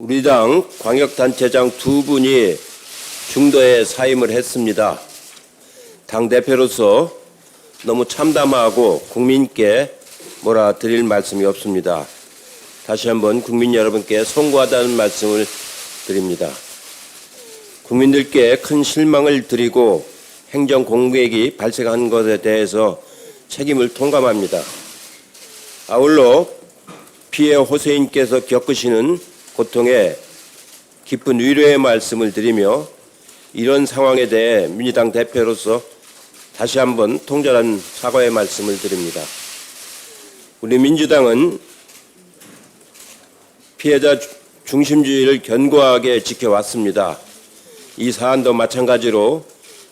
우리 당 광역단체장 두 분이 중도에 사임을 했습니다. 당 대표로서 너무 참담하고 국민께 뭐라 드릴 말씀이 없습니다. 다시 한번 국민 여러분께 송구하다는 말씀을 드립니다. 국민들께 큰 실망을 드리고 행정 공백이 발생한 것에 대해서 책임을 통감합니다. 아울러 피해 호세인께서 겪으시는 고통에 깊은 위로의 말씀을 드리며 이런 상황에 대해 민주당 대표로서 다시 한번 통절한 사과의 말씀을 드립니다. 우리 민주당은 피해자 중심주의를 견고하게 지켜왔습니다. 이 사안도 마찬가지로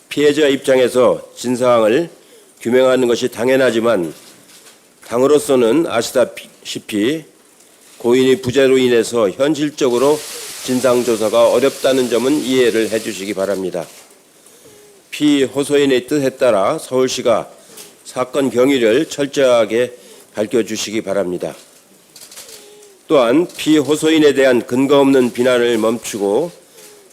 피해자 입장에서 진상을 규명하는 것이 당연하지만 당으로서는 아시다시피 고인의 부재로 인해서 현실적으로 진상조사가 어렵다는 점은 이해를 해주시기 바랍니다. 피 호소인의 뜻에 따라 서울시가 사건 경위를 철저하게 밝혀주시기 바랍니다. 또한 피호소인에 대한 근거 없는 비난을 멈추고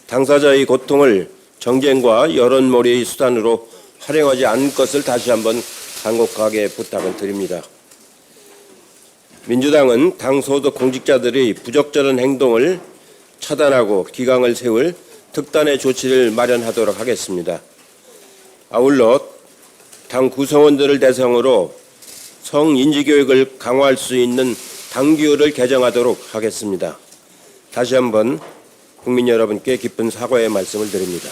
당사자의 고통을 정쟁과 여론몰이의 수단으로 활용하지 않을 것을 다시 한번 간곡하게 부탁을 드립니다. 민주당은 당 소속 공직자들의 부적절한 행동을 차단하고 기강을 세울 특단의 조치를 마련하도록 하겠습니다. 아울러 당 구성원들을 대상으로 성인지 교육을 강화할 수 있는 당규를 개정하도록 하겠습니다. 다시 한번 국민 여러분께 깊은 사과의 말씀을 드립니다.